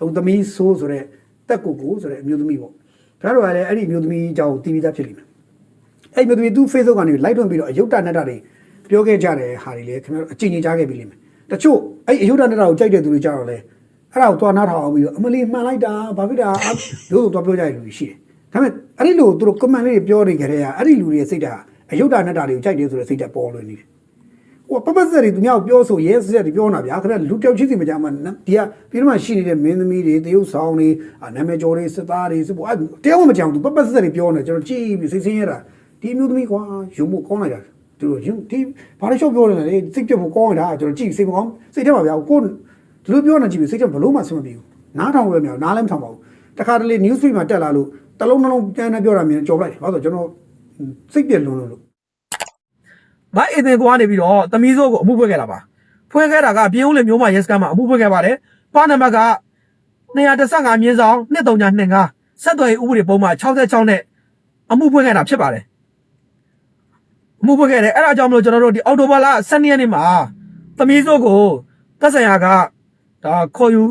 အခုသမီးဆိုးဆိုတဲ့တက်ကိုကိုဆိုတဲ့အမျိုးသမီးပေါ့ခင်ဗျားတို့ကလည်းအဲ့ဒီအမျိုးသမီးအကြောင်းတီးပြီးသားဖြစ်လိမ့်မယ်အဲ့ဒီအမျိုးသမီးသူ Facebook ကနေလိုက်ထွန်းပြီးတော့အယုတ်တနတ္တတွေပြောခဲ့ကြတယ်ဟာတွေလေခင်ဗျားတို့အကျဉ်းချင်းကြားခဲ့ပြီလိမ့်မယ်တချို့အဲ့ဒီအယုတ်တနတ္တကိုကြိုက်တဲ့သူတွေကြတော့လေအဲ့ဒါကိုသွားနားထောင်အောင်ပြီးတော့အမလီမှန်လိုက်တာဘာဖြစ်တာလို့ဆိုသွားပြောကြတဲ့လူတွေရှိတယ်ဒါပေမဲ့အဲ့ဒီလိုသူတို့ comment လေးတွေပြောနေကြတဲ့ဟာအဲ့ဒီလူတွေရဲ့စိတ်ဓာတ်အယုတ်တနတ္တတွေကိုကြိုက်တယ်ဆိုတဲ့စိတ်ဓာတ်ပေါ်လွင်နေတယ် ဟိုပပစက်တွေသူများကိုပြောဆိုရဲစက်တွေပြောနေတာဗျာခင်ဗျလူတယောက်ချင်းစီမကြမှာနော်ဒီကပြီးတော့မှရှိနေတဲ့မင်းသမီးတွေတရုတ်ဆောင်တွေအာနာမည်ကျော်တွေစစ်သားတွေစပေါ်အဲတယောက်မှမကြောင်သူပပစက်တွေပြောနေကျွန်တော်ကြည့်ပြီးစိတ်ဆင်းရတာဒီမျိုးသမီးကွာရုံမို့ကောင်းလိုက်တာသူတို့ရုံဒီဘာလို့ရှော့ပြောနေလဲစိတ်ပြတ်ဖို့ကောင်းနေတာကျွန်တော်ကြည့်စိတ်မကောင်းစိတ်ထဲမှာဗျာကိုဒီလိုပြောနေကြည့်ပြီးစိတ်ထဲဘလို့မှဆင်မပြေဘူးနားထောင်ပဲမြောက်နားလည်းမထောင်ပါဘူးတခါတလေ news feed မှာတက်လာလို့တလုံးနှလုံးပြန်နေပြောတာမြင်ကြော်လိုက်တယ်ဘာလို့ကျွန်တော်စိတ်ပြက်လွန်လို့ မအေတင်ကွာနေပြီးတော့သမီးစိုးကိုအမှုဖွင့်ခဲ့တာပါဖွင့်ခဲ့တာကပြင်းဦးလေမျိုးမရဲစကမ်းမှာအမှုဖွင့်ခဲ့ပါတယ်ပါနံပါတ်က215မြင်းဆောင်2325ဆက်သွယ်ရေးဥပဒေပုံမှန်66နဲ့အမှုဖွင့်ခဲ့တာဖြစ်ပါတယ်အမှုဖွင့်ခဲ့တယ်အဲ့ဒါကြောင့်မလို့ကျွန်တော်တို့ဒီအော်တိုဘာလ12ရက်နေ့မှာသမီးစိုးကိုသက်ဆိုင်ရာကဒါခေါ်ယူ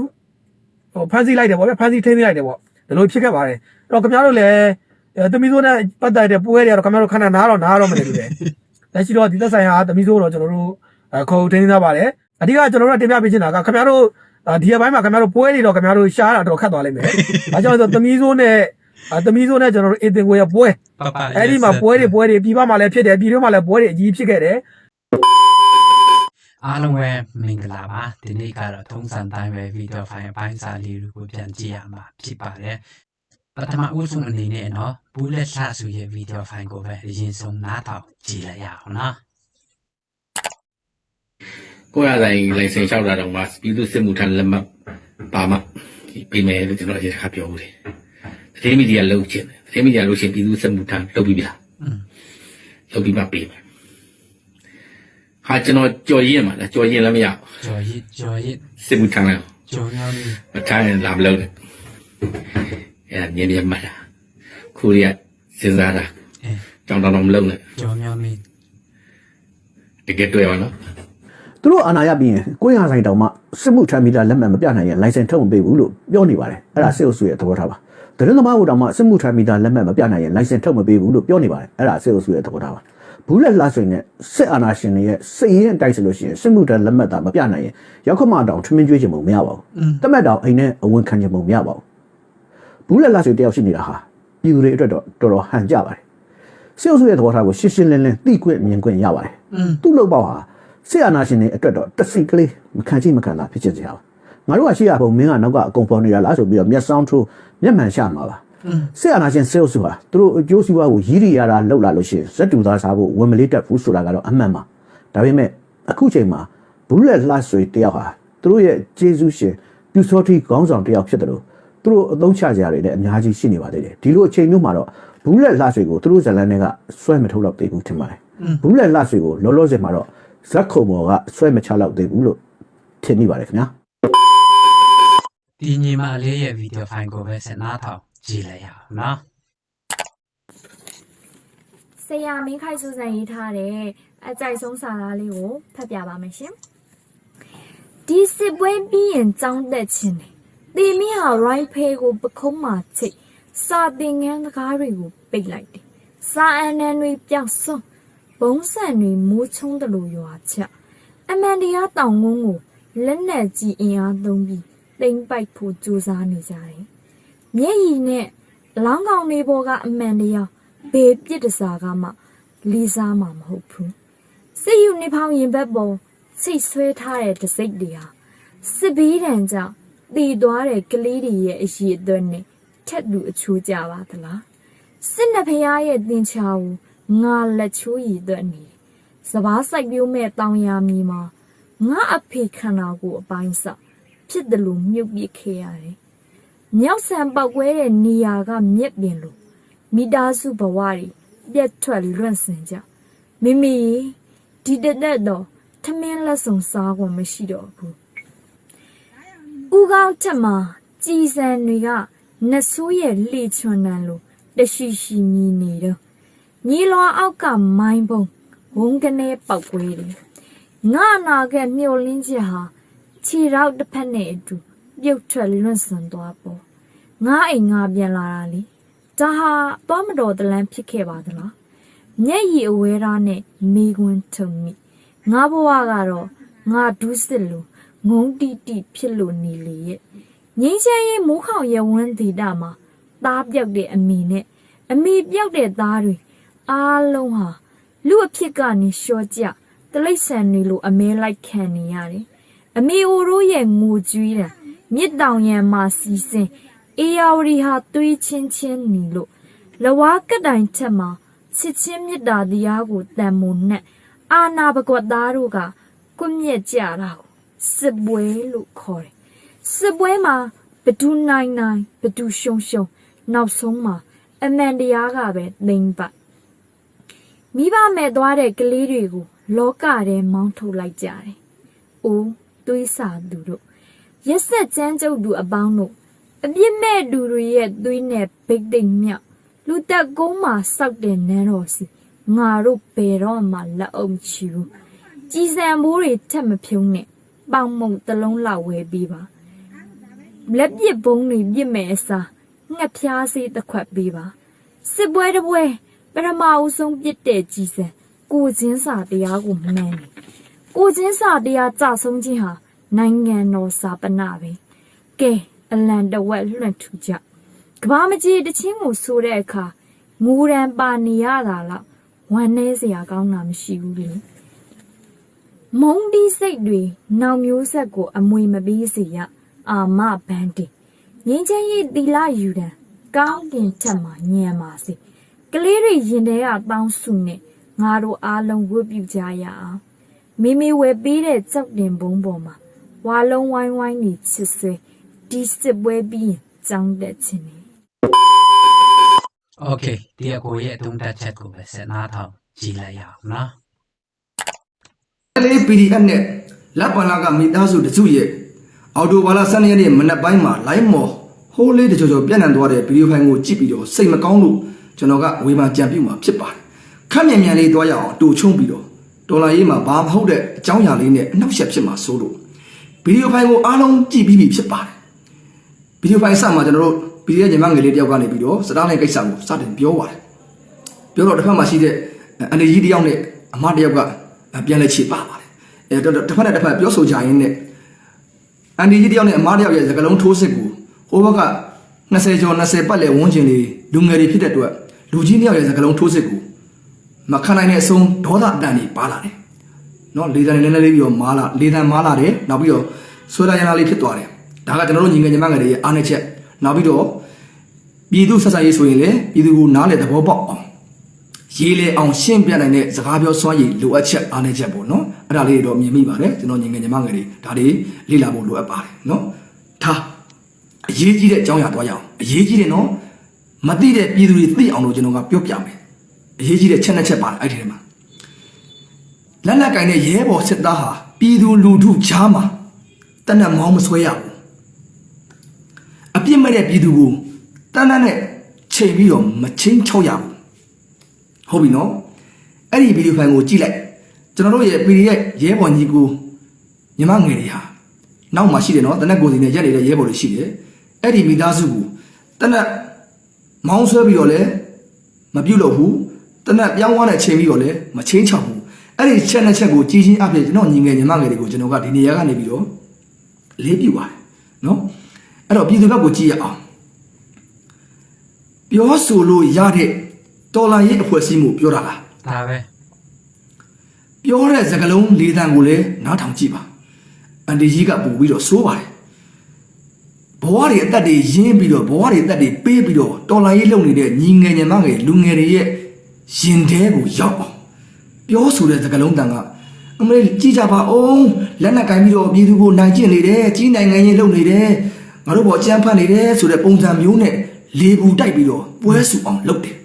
ဟိုဖမ်းဆီးလိုက်တယ်ဗောဗျဖမ်းဆီးထိန်းသိမ်းလိုက်တယ်ဗောဒီလိုဖြစ်ခဲ့ပါတယ်အဲ့တော့ခင်ဗျားတို့လည်းအဲသမီးစိုးနဲ့ပတ်သက်တဲ့ပွဲတွေကတော့ခင်ဗျားတို့ခဏနားတော့နားတော့မနေဘူးလေ လက်ရှိတော့ဒီသက်ဆိုင်ရာသမီးဆိုးတော့ကျွန်တော်တို့အခေါ်ထင်းထားပါတယ်အဓိကကျွန်တော်တို့ကတင်ပြပေးချင်တာကခင်ဗျားတို့အာဒီအပိုင်းမှာခင်ဗျားတို့ပွဲတွေတော့ခင်ဗျားတို့ရှားတာတော့ခတ်သွားလိမ့်မယ်။အဲကြောင့်ဆိုသမီးဆိုးနဲ့အာသမီးဆိုးနဲ့ကျွန်တော်တို့အင်တင်ကိုရပွဲပပအဲ့ဒီမှာပွဲတွေပွဲတွေပြီးပါမှလည်းဖြစ်တယ်ပြီးတော့မှလည်းပွဲတွေအကြီးဖြစ်ခဲ့တယ်အားလုံးပဲမင်္ဂလာပါဒီနေ့ကတော့ထုံးစံတိုင်းပဲဗီဒီယိုဖိုင်အပိုင်းစာလေးတွေကိုပြန်ကြည့်ရမှာဖြစ်ပါတယ် ပထမဦးဆုံးအနေနဲ့နော်ဘူးလက်လှဆိုရဲ့ဗီဒီယိုဖိုင်ကိုပဲအရင်ဆုံးနားထောင်ကြည့်လိုက်ရအောင်နော်ကိုရတိုင်းလိုင်စင်လျှောက်တာတော့မှပြည်သူစစ်မှုထမ်းလက်မှတ်ပါမှဒီပေးမယ်လို့ကျွန်တော်အရင်ကပြောဦးတယ်။သတင်းမီဒီယာလုပ်ချင်တယ်သတင်းမီဒီယာလုပ်ချင်ပြည်သူစစ်မှုထမ်းလုပ်ပြီးပြီလားอืม။လုပ်ပြီးမှပေးမယ်။ဟာကျွန်တော်ကြော်ရင်မှာလားကြော်ရင်လည်းမရဘူးကျော်ရစ်ကျော်ရစ်စစ်မှုထမ်းလည်းကျော်မျိုးမီမထမ်းရင်လာမလုပ်နဲ့။ အဲ့ဒါမြင်မြင်မှတ်တာ။ခုရီကစဉ်းစားတာအဲကြောင်တောင်တောင်မလုပ်နဲ့ကျော်မျိုးမီတကယ်တွေ့ပါနော်။သူတို့အာဏာရပြီးရင်ကိုရဆိုင်တောင်မှစစ်မှုထမ်းမိတာလက်မှတ်မပြနိုင်ရင်လိုင်စင်ထုတ်မပေးဘူးလို့ပြောနေပါတယ်အဲ့ဒါစစ်အုပ်စုရဲ့သဘောထားပါတရင်သမားတို့တောင်မှစစ်မှုထမ်းမိတာလက်မှတ်မပြနိုင်ရင်လိုင်စင်ထုတ်မပေးဘူးလို့ပြောနေပါတယ်အဲ့ဒါစစ်အုပ်စုရဲ့သဘောထားပါဘူးလက်လှဆွေနဲ့စစ်အာဏာရှင်တွေရဲ့စိတ်ရင်းတိုက်ဆိုလို့ရှိရင်စစ်မှုထမ်းလက်မှတ်သာမပြနိုင်ရင်ရောက်ခမတောင်ထမင်းကျွေးချင်မှုမရပါဘူးတမက်တောင်အိမ်နဲ့အဝန်ခံချင်မှုမရပါဘူး ဘူးလက်လှဆွေတယောက်ရှိနေတာဟာပြည်သူတွေအတွက်တော့တော်တော်ဟန်ကြပါတယ်စစ်အုပ်စုရဲ့သဘောထားကိုရှင်းရှင်းလင်းလင်းသိခွင့်မြင်ခွင့်ရပါတယ်อืมသူ့လောက်ပေါ့ဟာဆရာနာရှင်တွေအတွက်တော့တစ်စိတ်ကလေးမခံချိမခံတာဖြစ်ချင်စရာပါငါတို့ကရှိရပုံမင်းကနောက်ကအကုန်ပေါ်နေတာလားဆိုပြီးတော့မျက်စောင်းထိုးမျက်မှန်ရှာမှာပါဆရာနာရှင်စေုပ်စုဟာသူတို့အကျိုးစီးပွားကိုရည်ရည်ရတာလောက်လာလို့ရှိရင်ဇက်တူသားစားဖို့ဝင်မလေးတက်ဘူးဆိုတာကတော့အမှန်ပါဒါပေမဲ့အခုချိန်မှာဘူးလက်လှဆွေတယောက်ဟာသူတို့ရဲ့ဂျေဇုရှင်ပြူစောတိခေါင်းဆောင်တယောက်ဖြစ်တယ်လို့ သူတို့အသုံးချကြရတယ်လည်းအများကြီးရှိနေပါသေးတယ်ဒီလိုအချိန်မျိုးမှာတော့ဘူးလက်လှဆွေကိုသူတို့ဇလန်တွေကဆွဲမထုတ်တော့သေးဘူးထင်ပါတယ်ဘူးလက်လှဆွေကိုလောလောဆယ်မှာတော့ဇက်ခုံဘော်ကဆွဲမချလောက်သေးဘူးလို့ထင်မိပါတယ်ခင်ဗျာဒီညီမလေးရဲ့ဗီဒီယိုဖိုင်ကိုပဲဆက်နားထောင်ကြည့်လိုက်ရအောင်နော်ဆရာမင်းခိုင်စုစံရေးထားတဲ့အကြိုက်ဆုံးစာသားလေးကိုဖတ်ပြပါမယ်ရှင်။ဒီစစ်ပွဲပြီးရင်ကြောင်းတက်ခြင်းတယ်။ တေမင်းဟာ right pay ကိုပခုံးမှာချိတ်စာသင်ငန်းတကားတွေကိုပိတ်လိုက်တယ်။စာအနံတွေပြောက်ဆုံးဘုံဆန်တွေမိုးချုံးတယ်လို့ရွာချက်အမန်တရားတောင်ငုံကိုလက်နက်ကြီးအင်အားသုံးပြီးတိမ်ပိုက်ဖို့ကြိုးစားနေကြတယ်။မျက်ရည်နဲ့အလောင်းကောင်တွေပေါ်ကအမှန်တရားဘေးပြစ်တစားကမှလီစားမှာမဟုတ်ဘူးစစ်ယူနေဖောင်းရင်ဘက်ပေါ်စိတ်ဆွဲထားတဲ့တစိတ်တွေဟာစစ်ဘီးတန်ကြောင့် တည်သွားတဲ့ကလေးတွေရဲ့အရေးအသွက်နဲ့ထက်လူအချိုးကြပါသလားစစ်နှဖျားရဲ့တင်ချာကိုငါလက်ချိုးရည်သွက်နေစပားဆိုင်ပြိုးမဲ့တောင်ယာမြေမှာငါအဖေခန္ဓာကိုယ်အပိုင်းစဖြစ်တယ်လို့မြုပ်ပစ်ခဲ့ရတယ်မြောက်ဆန်ပောက်ကွဲတဲ့နေရာကမြက်ပင်လို့မိသားစုဘဝတွေပြတ်ထွက်လွန့်စင်ကြမိမိဒီတက်တက်တော့ထမင်းလက်ဆောင်စားခွင့်မရှိတော့ဘူး ဦးကောင်းထက်မှာကြည်စံတွေကနတ်ဆိုးရဲ့လှေချွန်နံလို့တရှိရှိမြည်နေတော့ညီလွာအောက်ကမိုင်းပုံဝုန်းကနေပောက်ကွဲတယ်ငါအနာကမျောလင်းချက်ဟာခြေရောက်တစ်ဖက်နဲ့အတူပြုတ်ထွက်လွန့်စင်သွားပေါ်ငါအိမ်ငါပြန်လာတာလေဒါဟာသွားမတော်တလန်းဖြစ်ခဲ့ပါသလားမျက်ရည်အဝဲသားနဲ့မိကွန်းထုံမိငါဘဝကတော့ငါဒုစစ်လူ ငုံတီတီဖြစ်လို့နေလေရဲ့ငင်းချမ်းရေးမိုးခေါင်ရဝန်းဒေတာမှာသားပြောက်တဲ့အမိနဲ့အမိပြောက်တဲ့သားတွေအားလုံးဟာလူအဖြစ်ကနေရှော့ကြတလိษံတွေလိုအမဲလိုက်ခံနေရတယ်အမေအိုတို့ရဲ့ငိုကြွေးတာမြစ်တောင်ရံမှာစီစဉ်အေယာဝတီဟာသွေးချင်းချင်းနီလို့လဝါကတိုင်ထက်မှာချစ်ချင်းမြတ်တာတရားကိုတန်မုံနဲ့အာနာပကွက်သားတို့ကကွမျက်ကြတာကို စစ်ပွဲလို့ခေါ်တယ်စစ်ပွဲမှာဘဒူနိုင်နိုင်ဘဒူရှုံရှုံနောက်ဆုံးမှာအမှန်တရားကပဲသိမ့်ပတ်မိဘမဲ့သွားတဲ့ကလေးတွေကိုလောကထဲမောင်းထုတ်လိုက်ကြတယ်။အိုးသွေးစာသူတို့ရက်ဆက်ကျန်းကျုပ်သူအပေါင်းတို့အပြစ်မဲ့သူတွေရဲ့သွေးနဲ့ဗိတ်သိမ့်မြောက်လူတက်ကုန်းမှာစောက်တဲ့နန်းတော်စီငါတို့ဘယ်တော့မှလက်အုပ်ချီဘူးကြည်စံမိုးတွေထက်မဖြုံးနဲ့ ပေါင်မုံတစ်လုံးလောက်ဝယ်ပေးပါလက်ပစ်ဘုံတွေပြစ်မဲ့အစားငှက်ဖျားစေးတစ်ခွက်ပေးပါစစ်ပွဲတစ်ပွဲပထမအဦးဆုံးပြစ်တဲ့ကြည်စံကိုချင်းစာတရားကိုမှန်းတယ်ကိုချင်းစာတရားကြဆုံးခြင်းဟာနိုင်ငံတော်စာပနာပဲကဲအလံတဝက်လွှင့်ထူကြကဘာမကြီးတချင်းကိုဆိုတဲ့အခါငူရန်ပါနေရတာလောက်ဝမ်းနေစရာကောင်းတာမရှိဘူးလေ မုံဒီစိတ်တွေနောင်မျိုးဆက်ကို အမွေမပေးစေရအာမဘန်တီငင်းချင်းရဲ့တီလာယူတံကောင်းကင်ထက်မှာညံပါစေကလေးတွေရင်ထဲကပေါင်းစုနဲ့ငါတို့အားလုံးဝတ်ပြုကြရအောင်မိမိဝယ်ပေးတဲ့ကြောက်တင်ဘုံပေါ်မှာဝါလုံးဝိုင်းဝိုင်းနေချစ်ဆွဲဒီစစ်ပွဲပြီးရင်ကြောင်းတက်ခြင်းနေ Okay ဒီအကိုရဲ့အသုံးတက်ချက်ကိုပဲဆက်နားထောင်ကြည့်လိုက်ရအောင်နော် လေး PDF နဲ့လက်ပံလာကမိသားစုတစုရဲ့အော်တိုဘာလ12ရက်နေ့မနက်ပိုင်းမှာ live မော်ဟိုးလေးတကြောကြောပြန့်နှံ့သွားတဲ့ဗီဒီယိုဖိုင်ကိုကြည့်ပြီးတော့စိတ်မကောင်းလို့ကျွန်တော်ကဝေဖန်ကြံပြုမှာဖြစ်ပါတယ်။ခက်မြန်မြန်လေးသွားရအောင်တူချုံပြီးတော့ဒေါ်လာရေးမှာဘာမဟုတ်တဲ့အကြောင်းအရာလေးနဲ့အနှောက်အယှက်ဖြစ်မှာစိုးလို့ဗီဒီယိုဖိုင်ကိုအားလုံးကြည့်ပြီးပြီဖြစ်ပါတယ်။ဗီဒီယိုဖိုင်စမှာကျွန်တော်တို့ဗီဒီယိုညီမငယ်လေးတယောက်ကနေပြီးတော့စတားလိုက်ကိစ္စကိုစတင်ပြောပါတယ်။ပြောတော့တစ်ဖက်မှာရှိတဲ့အန်ဒီကြီးတယောက်နဲ့အမတယောက်က ပြန်လဲချေပါပါတယ်အဲတော့တစ်ဖက်နဲ့တစ်ဖက်ပြောဆိုကြရင်းနဲ့အန်ဒီကြီးတယောက်နဲ့အမတယောက်ရဲ့စကလုံးထိုးစစ်ကိုဟိုဘက်က20ကျော်20ပတ်လဲဝန်းကျင်လေးလူငယ်တွေဖြစ်တဲ့အတွက်လူကြီးတယောက်ရဲ့စကလုံးထိုးစစ်ကိုမခံနိုင်တဲ့အဆုံးဒေါသအတန်ကြီးပါလာတယ်နော်လေတံနေနေလေးပြီးတော့မာလာလေတံမာလာတယ်နောက်ပြီးတော့ဆွဲရရနာလေးဖြစ်သွားတယ်ဒါကကျွန်တော်တို့ညီငယ်ညီမငယ်တွေရဲ့အားနည်းချက်နောက်ပြီးတော့ပြည်သူဆက်ဆံရေးဆိုရင်လည်းပြည်သူကိုနားလေသဘောပေါက်အောင် ရေးလေအောင်ရှင်းပြနိုင်တဲ့စကားပြောစွမ်းရည်လိုအပ်ချက်အားနည်းချက်ပေါ့နော်အဲ့ဒါလေးတွေတော့မြင်မိပါတယ်ကျွန်တော်ညီငယ်ညီမငယ်တွေဒါတွေလေ့လာဖို့လိုအပ်ပါတယ်နော်ထားအရေးကြီးတဲ့အကြောင်းအရာတော့ရအောင်အရေးကြီးတယ်နော်မသိတဲ့ပြည်သူတွေသိအောင်လို့ကျွန်တော်ကပြောပြမယ်အရေးကြီးတဲ့ချက်နှစ်ချက်ပါတယ်အဲ့ဒီထဲမှာလက်လက်ကင်တဲ့ရဲဘော်စစ်သားဟာပြည်သူလူထုကြားမှာတနက်မောင်းမဆွဲရဘူးအပြစ်မဲ့တဲ့ပြည်သူကိုတန်းတန်းနဲ့ချိန်ပြီးတော့မချင်းချောက်ရဘူး ဟုတ်ပြီနော်အဲ့ဒီဗီဒီယိုဖိုင်ကိုကြည့်လိုက်ကျွန်တော်တို့ရဲ့ PD ရဲ့ရဲဘော်ညီကိုညီမငယ်တွေဟာနောက်မှာရှိတယ်နော်တနက်ကိုယ်စီနဲ့ရက်နေတဲ့ရဲဘော်တွေရှိတယ်အဲ့ဒီမိသားစုကိုတနက်မောင်းဆွဲပြီးတော့လည်းမပြုတ်လို့ဘူးတနက်ပြောင်းသွားတဲ့ချိန်ပြီးတော့လည်းမချင်းချောက်ဘူးအဲ့ဒီချက်နဲ့ချက်ကိုကြီးချင်းအပြည့်ကျွန်တော်ညီငယ်ညီမငယ်တွေကိုကျွန်တော်ကဒီနေရာကနေပြီးတော့လေးပြပါတယ်နော်အဲ့တော့ပြည်သူဘက်ကိုကြည့်ရအောင်ပြောဆိုလို့ရတဲ့ တော်လာရေးအဖွဲ့အစည်းမှုပြောတာလားဒါပဲပြောတဲ့စကားလုံးလေးတန်ကိုလည်းနားထောင်ကြည့်ပါအန်ဒီကြီးကပို့ပြီးတော့စိုးပါတယ်ဘဝတွေအသက်တွေရင်းပြီးတော့ဘဝတွေအသက်တွေပေးပြီးတော့တော်လာရေးလုပ်နေတဲ့ညီငယ်ညီမငယ်လူငယ်တွေရဲ့ရင်ထဲကိုရောက်အောင်ပြောဆိုတဲ့စကားလုံးတန်ကအမေကြည့်ကြပါအောင်လက်နက်ကင်ပြီးတော့ပြည်သူကိုနိုင်ကျင့်နေတယ်ကြီးနိုင်ငံရေးလုပ်နေတယ်ငါတို့ဘောအကြမ်းဖက်နေတယ်ဆိုတဲ့ပုံစံမျိုးနဲ့လေပူတိုက်ပြီးတော့ပွဲစုအောင်လုပ်တယ်တ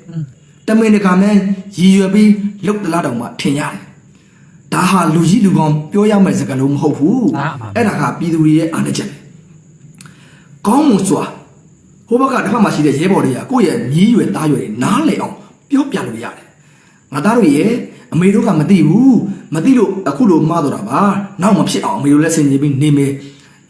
မင်တကာမဲရည်ရွယ်ပြီးလုပ်တလားတောင်မှထင်ရတယ်ဒါဟာလူကြီးလူကောင်းပြောရမယ့်စကားလုံးမဟုတ်ဘူးအဲ့ဒါကပြည်သူတွေရဲ့အားနည်းချက်ပဲကောင်းမွန်စွာဟိုဘက်ကတစ်ဖက်မှာရှိတဲ့ရဲဘော်တွေကကိုယ့်ရဲ့မြည်ရွယ်သားရွယ်တွေနားလည်အောင်ပြောပြလို့ရတယ်ငါသားတို့ရဲ့အမေတို့ကမသိဘူးမသိလို့အခုလိုမှားတော့တာပါနောက်မဖြစ်အောင်အမေတို့လက်ဆင်ကြီးပြီးနေမယ်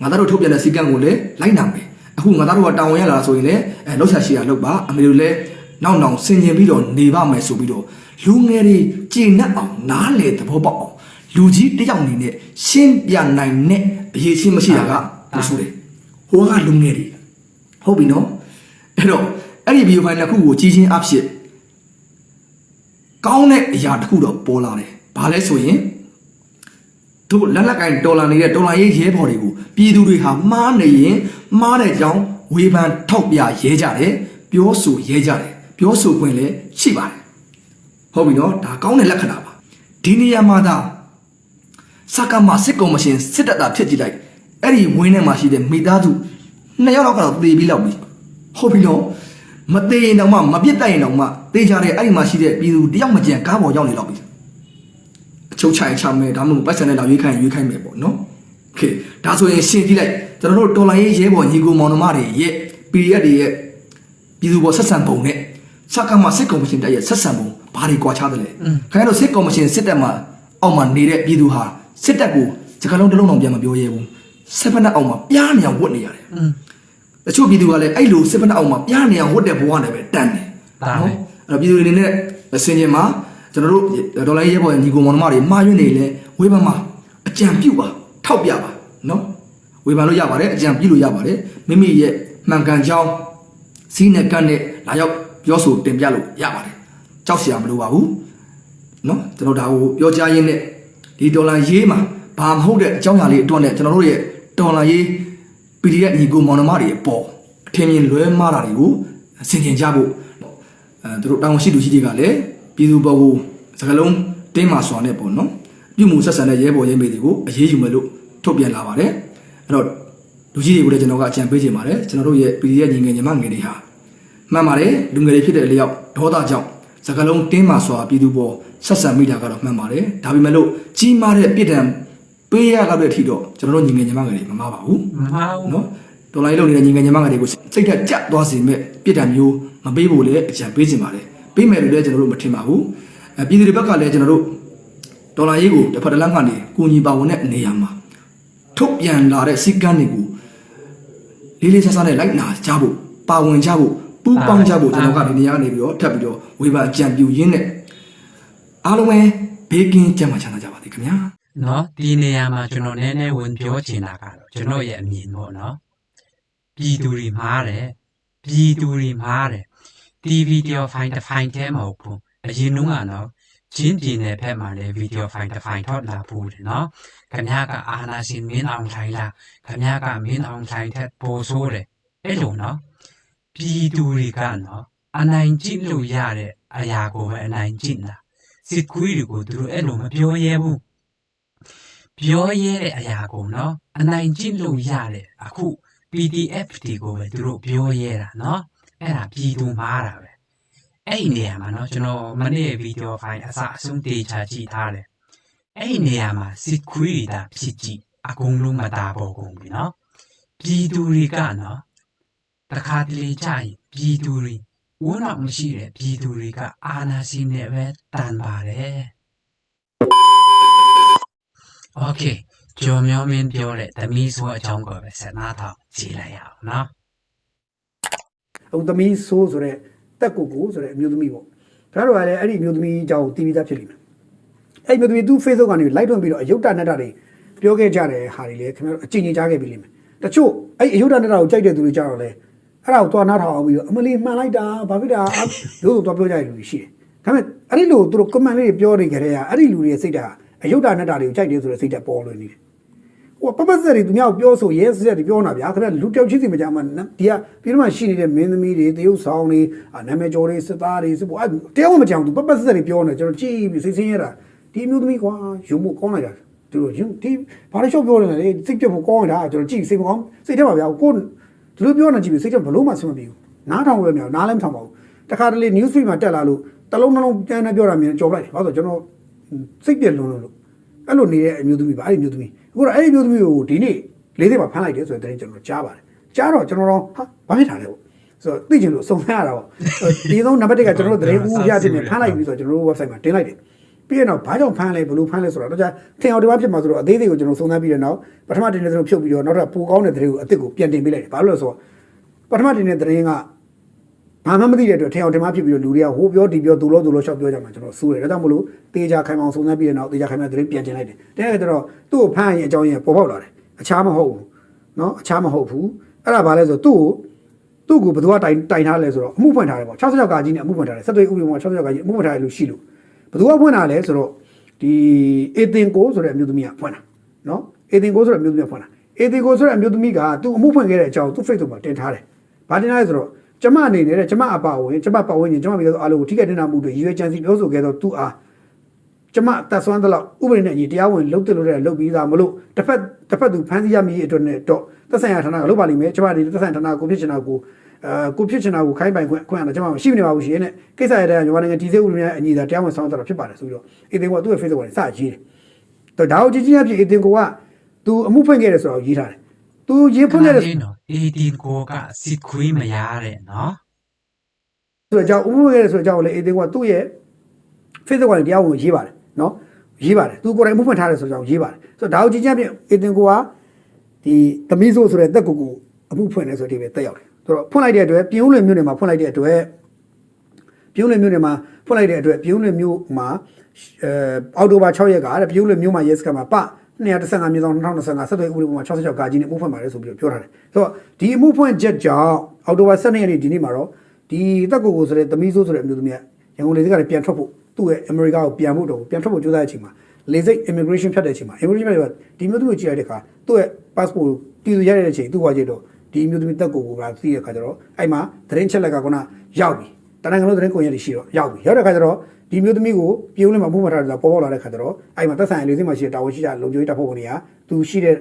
ငငါသားတို့ထုတ်ပြန်တဲ့စီကံကိုလည်းလိုက်နာမယ်အခုငါသားတို့ကတာဝန်ရလာဆိုရင်လည်းအဲလှုပ်ရှားရှိရလုပ်ပါအမေတို့လည်း နောက်နောက်ဆင်ကျင်ပြီးတော့နေပါမယ်ဆိုပြီးတော့လူငယ်တွေကြည်နပ်အောင်နားလေသဘောပေါက်အောင်လူကြီးတစ်ယောက်အနေနဲ့ရှင်းပြနိုင်တဲ့အရေးချင်းမရှိတာကဘယ်ဆိုလဲဟိုကလူငယ်တွေဟုတ်ပြီနော်အဲ့တော့အဲ့ဒီဗီဒီယိုဖိုင်တစ်ခုကိုကြည့်ချင်းအဖြစ်ကောင်းတဲ့အရာတစ်ခုတော့ပေါ်လာတယ်ဘာလဲဆိုရင်တို့လက်လက်ကင်တော်လာနေတဲ့တော်လာရေးရဲဘော်တွေကိုပြည်သူတွေဟာမှားနေရင်မှားတဲ့ကြောင်းဝေဖန်ထောက်ပြရဲကြတယ်ပြောဆိုရဲကြတယ် ပြောဆိုခွင့်လည်းရှိပါတယ်ဟုတ်ပြီနော်ဒါကောင်းတဲ့လက္ခဏာပါဒီနေရာမှာသာစကမစစ်ကော်မရှင်စစ်တပ်သားဖြစ်ကြည့်လိုက်အဲ့ဒီဝင်းထဲမှာရှိတဲ့မိသားစုနှစ်ယောက်လောက်ကတော့သေပြီးလောက်ပြီဟုတ်ပြီနော်မသေးရင်တော့မှမပြစ်တတ်ရင်တော့မှသေကြတဲ့အဲ့ဒီမှာရှိတဲ့ပြည်သူတယောက်မကြံကားပေါ်ရောက်နေတော့ပြီ အချုပ်ချိုင်ချမယ်ဒါမှမဟုတ်ပတ်စံနဲ့တော့ရွေးခိုင်းရွေးခိုင်းမယ်ပေါ့နော်โอเคဒါဆိုရင်ရှင်းကြည့်လိုက်ကျွန်တော်တို့တော်လိုင်းရေးရဲဘော်ညီကိုမောင်နှမတွေရဲ့ PDF တွေရဲ့ပြည်သူပေါ်ဆက်ဆံပုံနဲ့ စကမစစ်ကော်မရှင်တက်ရဲ့ဆက်ဆံပုံဘာတွေကွာခြားတယ်လဲခင်ဗျားတို့စစ်ကော်မရှင်စစ်တပ်မှာအောက်မှာနေတဲ့ပြည်သူဟာစစ်တပ်ကိုစကလုံးတစ်လုံးတော့ပြန်မပြောရဲဘူးစစ်ဖက်နဲ့အောက်မှာပြားနေအောင်ဝတ်နေရတယ်တချို့ပြည်သူကလည်းအဲ့လိုစစ်ဖက်နဲ့အောက်မှာပြားနေအောင်ဝတ်တဲ့ဘဝနဲ့ပဲတန်တယ်ဒါပဲအဲ့တော့ပြည်သူတွေအနေနဲ့ဆင်ခြင်မှာကျွန်တော်တို့ဒေါ်လာရေးဘော်ညီကိုမောင်နှမတွေမှားယွင်းနေလဲဝေဖန်မှာအကြံပြုပါထောက်ပြပါနော်ဝေဖန်လို့ရပါတယ်အကြံပြုလို့ရပါတယ်မိမိရဲ့မှန်ကန်ကြောင်းစီးနဲ့ကန့်နဲ့လာရောက် ပြောဆိုတင်ပြလို့ရပါတယ်ကြောက်စရာမလိုပါဘူးနော်ကျွန်တော်ဒါကိုပြောကြားရင်းနဲ့ဒီဒေါ်လာရေးမှာဘာမဟုတ်တဲ့အကြောင်းအရာလေးအတွက်နဲ့ကျွန်တော်တို့ရဲ့ဒေါ်လာရေး PDF ညီကိုမောင်နှမတွေအပေါ်အထင်မြင်လွဲမှားတာတွေကိုဆင်ခြင်ကြဖို့အဲသူတို့တောင်ရှိသူရှိတွေကလည်းပြည်သူဘော်ကိုစကလုံးတင်းမာစွာနဲ့ပေါ့နော်ပြုမှုဆက်ဆံတဲ့ရဲဘော်ရဲမေတွေကိုအရေးယူမယ်လို့ထုတ်ပြန်လာပါတယ်အဲ့တော့လူကြီးတွေကိုလည်းကျွန်တော်ကအကြံပေးချင်ပါတယ်ကျွန်တော်တို့ရဲ့ PDF ညီငယ်ညီမငယ်တွေဟာ မှန်ပါတယ်လူငယ်တွေဖြစ်တဲ့အလျောက်ဒေါသကြောင့်စကလုံးတင်းမာစွာပြည်သူဘော်ဆက်ဆံမိတာကတော့မှန်ပါတယ်ဒါပေမဲ့လို့ကြီးမားတဲ့ပြည်တံပေးရလောက်တဲ့အထိတော့ကျွန်တော်တို့ညီငယ်ညီမငယ်တွေမမပါဘူးမမအောင်နော်ဒေါ်လာရေးလုပ်နေတဲ့ညီငယ်ညီမငယ်တွေကိုစိတ်ဓာတ်ကြသွားစေမဲ့ပြစ်ဒဏ်မျိုးမပေးဖို့လည်းအကြံပေးချင်ပါတယ်ပေးမယ်လို့လည်းကျွန်တော်တို့မထင်ပါဘူးအဲပြည်သူတွေဘက်ကလည်းကျွန်တော်တို့ဒေါ်လာရေးကိုတစ်ဖက်တစ်လမ်းကနေကူညီပါဝင်တဲ့နေရာမှာထုတ်ပြန်လာတဲ့စီကန်းတွေကိုလေးလေးဆဆနဲ့လိုက်နာကြဖို့ပါဝင်ကြဖို့ ပူးပေါင်းကြဖို့ကျွန်တော်ကဒီနေရာကနေပြီးတော့ထပ်ပြီးတော့ဝေဖန်အကြံပြုရင်းနဲ့အားလုံးပဲဘေးကင်းကြမှာချမ်းသာကြပါစေခင်ဗျာနော်ဒီနေရာမှာကျွန်တော်နည်းနည်းဝင်ပြောချင်တာကတော့ကျွန်တော်ရဲ့အမြင်ပေါ့နော်ပြည်သူတွေမားတယ်ပြည်သူတွေမားတယ်ဒီဗီဒီယိုဖိုင်တစ်ဖိုင်တည်းမဟုတ်ဘူးအရင်တုန်းကနော်ချင်းပြည်နယ်ဘက်မှာလည်းဗီဒီယိုဖိုင်တစ်ဖိုင်ထောက်လာဘူးတယ်နော်ခင်ဗျားကအာနာရှင်မင်းအောင်ထိုင်လားခင်ဗျားကမင်းအောင်ထိုင်ထက်ပိုဆိုးတယ်အဲ့လိုနော် ပြည်သူတွေကနော်အနိုင်ကျင့်လို့ရတဲ့အရာကိုပဲအနိုင်ကျင့်တာစစ်ကွေးတွေကိုသူတို့အဲ့လိုမပြောရဲဘူးပြောရဲတဲ့အရာကိုနော်အနိုင်ကျင့်လို့ရတယ်အခု PDF တွေကိုပဲသူတို့ပြောရဲတာနော်အဲ့ဒါပြည်သူမှားတာပဲအဲ့ဒီနေရာမှာနော်ကျွန်တော်မနေ့ဗီဒီယိုဖိုင်အစအဆုံးတေချာကြည့်ထားတယ်အဲ့ဒီနေရာမှာစစ်ခွေးတွေတာဖြစ်ကြည့်အကုန်လုံးမတာပေါ်ကုန်ပြီနော်ပြည်သူတွေကနော် တခါတလေကြာရင်ပြည်သူတွေဝန်တော့မရှိတဲ့ပြည်သူတွေကအာဏာရှင်နဲ့ပဲတန်ပါတယ်။ Okay ကျော်မြောမင်းပြောတဲ့သမီးဆိုအကြောင်းကိုပဲဆက်နာထောင်ကြည့်လိုက်ရအောင်နော်။အခုသမီးဆိုဆိုတဲ့တက်ကိုကိုဆိုတဲ့အမျိုးသမီးပေါ့။ဒါတော့လည်းအဲ့ဒီအမျိုးသမီးအကြောင်းတီးပြီးသားဖြစ်လိမ့်မယ်။အဲ့ဒီအမျိုးသမီးသူ Facebook ကနေ live ထွင်ပြီးတော့အယုတ်တနတ်တာတွေပြောခဲ့ကြတဲ့ဟာတွေလည်းခင်ဗျားတို့အကြင်ကြင်ကြားခဲ့ပြီလိမ့်မယ်။တချို့အဲ့ဒီအယုဒ္ဓနတာကိုကြိုက်တဲ့သူတွေကြတော့လေ အဲ့ဒါကိုသွားနားထောင်အောင်ပြီးတော့အမလီမှန်လိုက်တာဘာဖြစ်တာလို့သွားပြောကြတဲ့လူတွေရှိတယ်ဒါပေမဲ့အဲ့ဒီလိုသူတို့ comment လေးတွေပြောနေကြတဲ့ဟာအဲ့ဒီလူတွေရဲ့စိတ်ဓာတ်အယုတ်တနတ္တတွေကိုကြိုက်တယ်ဆိုတဲ့စိတ်ဓာတ်ပေါ်လွင်နေတယ်ဟိုပပစက်တွေသူများကိုပြောဆိုရဲစက်တွေပြောနေတာဗျာခင်ဗျလူတယောက်ချင်းစီမကြမှာဒီကပြီးတော့မှရှိနေတဲ့မင်းသမီးတွေတရုပ်ဆောင်တွေအာနာမည်ကျော်တွေစစ်သားတွေစစ်ဘောအဲတယောက်မကြအောင်သူပပစက်တွေပြောနေကျွန်တော်ကြည့်ပြီးစိတ်ဆင်းရတာဒီအမျိုးသမီးကွာရုံမို့ကောင်းလိုက်တာသူတို့ယူဒီဘာလို့ရှော့ပြောနေလဲစိတ်ပြတ်ဖို့ကောင်းနေတာကျွန်တော်ကြည့်စိတ်မကောင်းစိတ်ထဲမှာဗျာကို ဒီလိုပြောနေကြည့်ပြီးစိတ်ထဲဘလို့မှဆင်မပြေဘူးနားထောင်ဝဲမြောက်နားလည်းမထောင်ပါဘူးတခါတလေ news feed မှာတက်လာလို့တလုံးနှလုံးပြန်နေပြောတာမြင်ကြော်လိုက်တယ်ဘာလို့ကျွန်တော်စိတ်ပြက်လွန်လို့အဲ့လိုနေတဲ့အမျိုးသမီးပါအဲ့ဒီအမျိုးသမီးအခုတော့အဲ့ဒီအမျိုးသမီးကိုဒီနေ့လေးသိမှာဖမ်းလိုက်တယ်ဆိုတဲ့တဲ့ကျွန်တော်ကြားပါတယ်ကြားတော့ကျွန်တော်တော့ဟာဘာဖြစ်တာလဲပေါ့ဆိုတော့သိချင်လို့စုံစမ်းရတာပေါ့ဒီဆုံးနံပါတ်1ကကျွန်တော်တို့တဲ့ဦးရချင်းနဲ့ဖမ်းလိုက်ပြီဆိုတော့ကျွန်တော်တို့ website မှာတင်လိုက်တယ် ပြီးရင်တော့ဘာကြောင့်ဖမ်းလဲဘယ်လိုဖမ်းလဲဆိုတော့တော့ကြာထင်အောင်ဒီမှာဖြစ်မှာဆိုတော့အသေးသေးကိုကျွန်တော်စုံစမ်းပြီးတဲ့နောက်ပထမတင်တဲ့သူဖြုတ်ပြီးတော့နောက်ထပ်ပိုကောင်းတဲ့သတင်းကိုအစ်စ်ကိုပြန်တင်ပေးလိုက်တယ်ဘာလို့လဲဆိုတော့ပထမတင်တဲ့သတင်းကဘာမှမသိတဲ့အတွက်ထင်အောင်ဒီမှာဖြစ်ပြီးတော့လူတွေကဟိုပြောဒီပြောသူလို့သူလို့ရှောက်ပြောကြမှာကျွန်တော်စိုးတယ်ဒါကြောင့်မလို့တေချာခိုင်အောင်စုံစမ်းပြီးတဲ့နောက်တေချာခိုင်အောင်သတင်းပြန်တင်လိုက်တယ်တဲ့အခါကျတော့သူ့ကိုဖမ်းရင်အကြောင်းရင်းပေါ်ပေါက်လာတယ်အခြားမဟုတ်ဘူးเนาะအခြားမဟုတ်ဘူးအဲ့ဒါဘာလဲဆိုတော့သူ့ကိုသူ့ကိုဘယ်သူကတိုင်တိုင်ထားလဲဆိုတော့အမှုဖွင့်ထားတယ်ပေါ့66ကာကြီးနဲ့အမှုဖွင့်ထားတယ်ဆက်သွယ်ဥပဒေမှာ66ကာကြီးအမှုဖွင့်ထားတယ်လို့ရှိလို့ ဘသူကဖွင့်တာလဲဆိုတော့ဒီအေသင်ကိုဆိုတဲ့အမျိုးသမီးကဖွင့်တာနော်အေသင်ကိုဆိုတဲ့အမျိုးသမီးကဖွင့်တာအေသင်ကိုဆိုတဲ့အမျိုးသမီးကသူအမှုဖွင့်ခဲ့တဲ့အကြောင်းသူ Facebook မှာတင်ထားတယ်ဘာတင်ထားလဲဆိုတော့ကျမအနေနဲ့ကျမအပါဝင်ကျမပတ်ဝန်းကျင်ကျမမိသားစုအားလုံးကိုထိခိုက်တင်တာမှုတွေရွေးချန်စီပြောဆိုခဲ့တော့သူအားကျမအသက်ဆွမ်းသလောက်ဥပဒေနဲ့အညီတရားဝင်လုပ်တယ်လို့လည်းလုပ်ပြီးသားမလို့တစ်ဖက်တစ်ဖက်သူဖမ်းဆီးရမည်အတွက်နဲ့တော့သက်ဆိုင်ရာဌာနကလုပ်ပါလိမ့်မယ်ကျမဒီသက်ဆိုင်ဌာနကိုပြစ်ချင်တာကို အဲကိုဖြစ်ချင်တာကိုခိုင်းပိုင်ခွင့်အခွင့်အရေးကျမမရှိမနေပါဘူးရှင်နဲ့ကိစ္စရတဲ့မြန်မာနိုင်ငံတည်ဆဲဥပဒေနဲ့အညီသာတရားဝင်ဆောင်ရွက်တာဖြစ်ပါတယ်ဆိုပြီးတော့အေတင်ကသူ့ရဲ့ Facebook ကနေစရေးတယ်တော့ဒါကိုကြည့်ချင်းအဖြစ်အေတင်ကသူအမှုဖွင့်ခဲ့တယ်ဆိုတော့ရေးထားတယ်သူရေးဖွင့်ခဲ့တယ်လေးနော်အေဒီကိုကစစ်ခွေးမရတဲ့နော်ဆိုတော့ကြောင့်ဥပဒေရဲဆိုတော့ကြောင့်လေအေတင်ကသူ့ရဲ့ Facebook ကနေတရားဝင်ရေးပါတယ်နော်ရေးပါတယ်သူကိုယ်တိုင်မှုဖွင့်ထားတယ်ဆိုတော့ကြောင့်ရေးပါတယ်ဆိုတော့ဒါကိုကြည့်ချင်းအဖြစ်အေတင်ကိုကဒီသမီးဆိုဆိုတဲ့တက်ကူကိုအမှုဖွင့်တယ်ဆိုတဲ့ဒီပဲတက်ရောက်တယ် ဆိုတော့ဖွင့်လိုက်တဲ့အတွက်ပြင်ဦးလွင်မြို့နယ်မှာဖွင့်လိုက်တဲ့အတွက်ပြင်ဦးလွင်မြို့နယ်မှာဖွင့်လိုက်တဲ့အတွက်ပြင်ဦးလွင်မြို့မှာအဲအောက်တိုဘာ6ရက်ကတဲ့ပြင်ဦးလွင်မြို့မှာရဲစခန်းမှာပ215မြေဆောင်2025ဆက်သွယ်ဥပဒေပေါ်မှာ66ကာကြီးနဲ့အမှုဖွင့်ပါတယ်ဆိုပြီးတော့ပြောထားတယ်ဆိုတော့ဒီအမှုဖွင့်ချက်ကြောင့်အောက်တိုဘာ12ရက်နေ့ဒီနေ့မှာတော့ဒီတက်ကူကိုဆိုတဲ့သမီးဆိုဆိုတဲ့အမျိုးသမီးကရန်ကုန်လေဆိပ်ကနေပြန်ထွက်ဖို့သူ့ရဲ့အမေရိကကိုပြန်ဖို့တော့ပြန်ထွက်ဖို့ကြိုးစားတဲ့အချိန်မှာလေဆိပ် immigration ဖြတ်တဲ့အချိန်မှာ immigration ဖြတ်တဲ့ဒီမျိုးသူကိုကြည့်ရတဲ့အခါသူ့ရဲ့ passport ကိုတည်သူရတဲ့အချိန်သူ့ဟောကြည့်တော့ ဒီမျိုးသမီးတက်ကိုကိုကသိတဲ့အခါကျတော့အဲ့မှာသတင်းချက်လက်ကကရောက်ပြီတနင်္ဂနွေသတင်းကွန်ရက်တွေရှိတော့ရောက်ပြီရောက်တဲ့အခါကျတော့ဒီမျိုးသမီးကိုပြုံးလဲမှာမှုမထားတာပေါ်ပေါ်လာတဲ့အခါကျတော့အဲ့မှာသက်ဆိုင်ရာလေဆိပ်မှာရှိတဲ့တာဝန်ရှိတဲ့လုံခြုံရေးတပ်ဖွဲ့ဝင်တွေကသူရှိတဲ့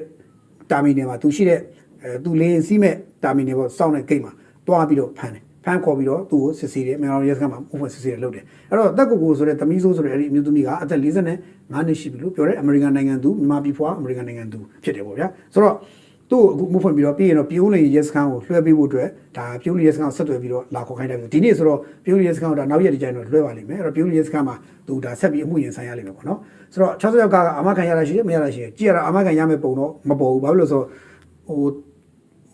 တာမီနယ်မှာသူရှိတဲ့အဲသူလေးစီးမဲ့တာမီနယ်ပေါ်စောင့်တဲ့ဂိတ်မှာတွားပြီးတော့ဖမ်းတယ်ဖမ်းခေါ်ပြီးတော့သူ့ကိုစစ်ဆေးတယ်မြန်မာရဲစခန်းမှာဥပဒေစစ်ဆေးတယ်လုပ်တယ်အဲ့တော့တက်ကိုကိုဆိုတဲ့သမီးဆိုးဆိုတဲ့အဲ့ဒီအမျိုးသမီးကအသက်45နှစ်ရှိပြီလို့ပြောတယ်အမေရိကန်နိုင်ငံသူမြန်မာပြည်ဖွာအမေရိကန်နိုင်ငံသူဖြစ်တယ်ပေါ့ဗျာဆိုတော့ သူ့ကိုအခုမှုဖွင့်ပြီးတော့ပြီးရင်တော့ပြည်ဦးလင်ရဲစခန်းကိုလွှဲပေးဖို့အတွက်ဒါပြည်ဦးလင်ရဲစခန်းကိုဆက်သွယ်ပြီးတော့လာခေါ်ခိုင်းတယ်ဒီနေ့ဆိုတော့ပြည်ဦးလင်ရဲစခန်းကိုဒါနောက်ရက်ဒီကြိုင်တော့လွှဲပါလိမ့်မယ်အဲ့တော့ပြည်ဦးလင်ရဲစခန်းမှာသူဒါဆက်ပြီးအမှုရင်ဆိုင်ရလိမ့်မယ်ပေါ့နော်ဆိုတော့60ယောက်ကအမခံရတာရှိတယ်မရတာရှိတယ်ကြည့်ရတာအမခံရမယ်ပုံတော့မပေါ်ဘူးဘာဖြစ်လို့လဲဆိုတော့ဟို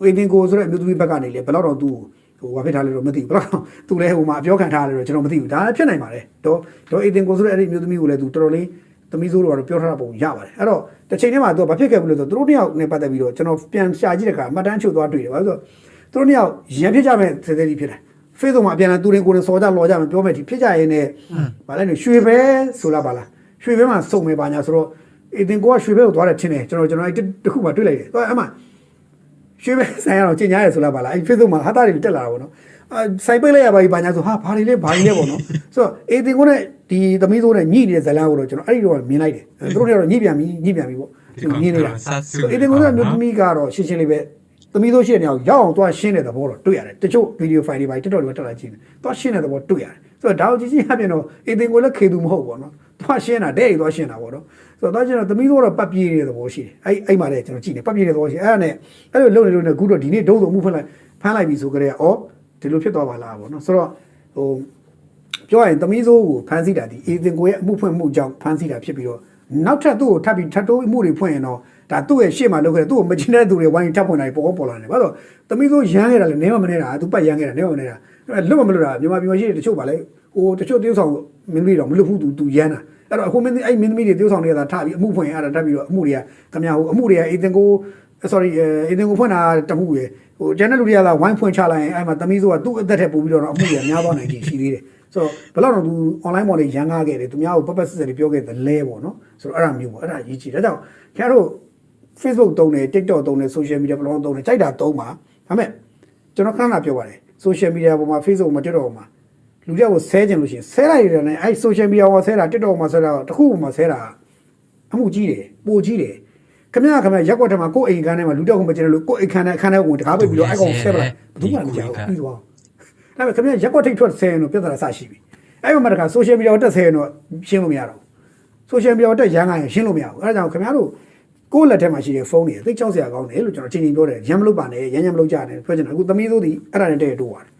ဝေတင်ကိုဆိုတဲ့အမျိုးသမီးဘက်ကနေလေဘယ်တော့တော့သူ့ဟိုဘာဖြစ်ထားလဲတော့မသိဘူးဘယ်တော့သူလည်းဟိုမှာအပြောခံထားတယ်တော့ကျွန်တော်မသိဘူးဒါလည်းဖြစ်နိုင်ပါတယ်တော့တော့အေတင်ကိုဆိုတဲ့အဲ့ဒီအမျိုးသမီးကိုလည်းသူတော်တော်လေး သမီးဆိုးတော့ပြောထားတာပုံရပါတယ်အဲ့တော့တစ်ချိန်တည်းမှာသူကဘာဖြစ်ခဲ့ဘူးလဲဆိုတော့သူတို့နှစ်ယောက်နဲ့ပတ်သက်ပြီးတော့ကျွန်တော်ပြန်ရှာကြည့်တဲ့အခါမှတ်တမ်းချုပ်သွားတွေ့တယ်ဘာလို့ဆိုတော့သူတို့နှစ်ယောက်ရန်ဖြစ်ကြမဲ့သေသေးလေးဖြစ်တယ် Facebook မှာအပြန်အလှန်သူရင်ကိုယ်ရင်စော်ကြလော်ကြမယ်ပြောမယ်ဒီဖြစ်ကြရင်လည်းဗာလဲရွှေပဲဆိုလာပါလားရွှေပဲမှာစုံမယ်ပါညာဆိုတော့အေတင်ကိုကရွှေပဲကိုသွားတယ်ချင်းတယ်ကျွန်တော်ကျွန်တော်အဲ့တခုမှတွေ့လိုက်တယ်သူကအမှရွှေပဲဆိုင်ရတော့ကျင်ညာရဲဆိုလားပါလားအဲ့ Facebook မှာဟာတာတွေတက်လာတာပေါ့နော်အာ ဆိုင်ပိတ်လိုက်ရပါပြီဘာညာဆိုဟာဘာတွေလဲဘာတွေလဲပေါ့နော်ဆိုတော့အေတင်ကိုနဲ့ဒီသမီးဆိုနဲ့ညှိနေတဲ့ဇလန်းကိုတော့ကျွန်တော်အဲ့ဒီတော့မြင်လိုက်တယ်သူတို့တွေကတော့ညှိပြန်ပြီညှိပြန်ပြီပေါ့မြင်နေတာအေတင်ကိုနဲ့မျိုးသမီးကတော့ရှင်းရှင်းလေးပဲသမီးဆိုရှိတဲ့နေရာကိုရောက်အောင်သွားရှင်းတဲ့သဘောတော့တွေ့ရတယ်တချို့ဗီဒီယိုဖိုင်တွေပါ TikTok တွေမှာတက်လာကြည့်တယ်သွားရှင်းတဲ့သဘောတွေ့ရတယ်ဆိုတော့ဒါကိုကြည့်ကြည့်အပြင်တော့အေတင်ကိုလည်းခေသူမဟုတ်ဘူးပေါ့နော်သွားရှင်းတာတဲ့အိသွားရှင်းတာပေါ့နော်ဆိုတော့တော့ကျွန်တော်သမီးဆိုတော့ပတ်ပြေးနေတဲ့သဘောရှိတယ်အဲ့အဲ့မှာလည်းကျွန်တော်ကြည့်နေပတ်ပြေးနေတဲ့သဘောရှိအဲ့ဒါနဲ့အဲ့လိုလုံနေလို့နဲ့အခုတော့ဒီနေ့ဒုံးစုံမှုဖမ်းလိုက်ဖမ်းလိုက်ပြီဆိုကြတဲ့အော် ဒီလိုဖြစ်သွားပါလားပေါ့နော်ဆိုတော့ဟိုပြောရရင်သမီးဆိုးကိုဖမ်းဆီးတာဒီအေတင်ကိုရဲ့အမှုဖွင့်မှုကြောင့်ဖမ်းဆီးတာဖြစ်ပြီးတော့နောက်ထပ်သူ့ကိုထပ်ပြီးထပ်တိုးမှုတွေဖွင့်ရင်တော့ဒါသူ့ရဲ့ရှေ့မှာလုပ်ခဲ့တဲ့သူ့ကိုမကျင်တဲ့သူတွေဝိုင်းထပ်ဖွင့်တာပေါ်ပေါ်လာတယ်ဘာလို့သမီးဆိုးရမ်းခဲ့တာလေနေမမနေတာသူပတ်ရမ်းခဲ့တာနေမမနေတာလွတ်မမလွတ်တာမြန်မာပြည်မှာရှိတဲ့တချို့ပါလေဟိုတချို့တယောက်ဆောင်မင်းသမီးတော့မလွတ်ဘူးသူသူရမ်းတာအဲ့တော့အခုမင်းအဲ့မင်းသမီးတွေတယောက်ဆောင်တွေကသာထပြီးအမှုဖွင့်ရတာထပ်ပြီးတော့အမှုတွေကခမရဟိုအမှုတွေကအေတင်ကို sorry အေတင်ကိုဖွင့်တာတမှုရယ် ဟိုကျန်တဲ့လူတွေကသာဝိုင်းဖွင့်ချလိုက်ရင်အဲ့မှာသမီးဆိုကသူ့အသက်ထက်ပိုပြီးတော့အမှုတွေများသွားနိုင်ခြင်းရှိသေးတယ်ဆိုတော့ဘယ်လောက်တော့သူ online ပေါ်တွေရန်ကားခဲ့တယ်သူများကိုပတ်ပတ်ဆက်ဆက်တွေပြောခဲ့တယ်လဲပေါ့နော်ဆိုတော့အဲ့ဒါမျိုးပေါ့အဲ့ဒါရေးကြည့်ဒါကြောင့်ခင်ဗျားတို့ Facebook တုံးတယ် TikTok တုံးတယ် social media ဘလုံးတုံးတယ်ကြိုက်တာတုံးပါဒါပေမဲ့ကျွန်တော်ခဏခဏပြောပါတယ် social media ပေါ်မှာ Facebook မှာ TikTok မှာလူတယောက်ကိုဆဲခြင်းလို့ရှိရင်ဆဲလိုက်ရတယ်နဲ့အဲ့ social media ပေါ်ဆဲတာ TikTok မှာဆဲတာတခုပေါ်မှာဆဲတာအမှုကြီးတယ်ပိုကြီးတယ် ခမရခမရရက်ွက်ထဲမှာကိုယ်အိမ်ခန်းထဲမှာလူတယောက်ကိုမကျင်လို့ကိုယ်အိမ်ခန်းထဲအခန်းထဲကိုတကားပိတ်ပြီးတော့အဲ့ကောင်ဆဲပလိုက်ဘယ်သူမှမကြောက်ဘူးပြီးသွားဒါပေမဲ့ခမရရက်ွက်ထိတ်ထွက်ဆဲရင်တော့ပြဿနာဆရှိပြီအဲ့မှာတခါ social media ကိုတက်ဆဲရင်တော့ရှင်းလို့မရတော့ဘူး social media ကိုတက်ရန်ခိုင်းရင်ရှင်းလို့မရဘူးအဲ့ဒါကြောင့်ခမရတို့ကိုယ့်လက်ထဲမှာရှိတဲ့ဖုန်းတွေသိကြောက်စရာကောင်းတယ်လို့ကျွန်တော်ချိန်ချိန်ပြောတယ်ရမ်းမလုပ်ပါနဲ့ရမ်းရမ်းမလုပ်ကြနဲ့ပြောချင်တာအခုသမီးစိုးဒီအဲ့ဒါနဲ့တဲ့တိုးပါတယ်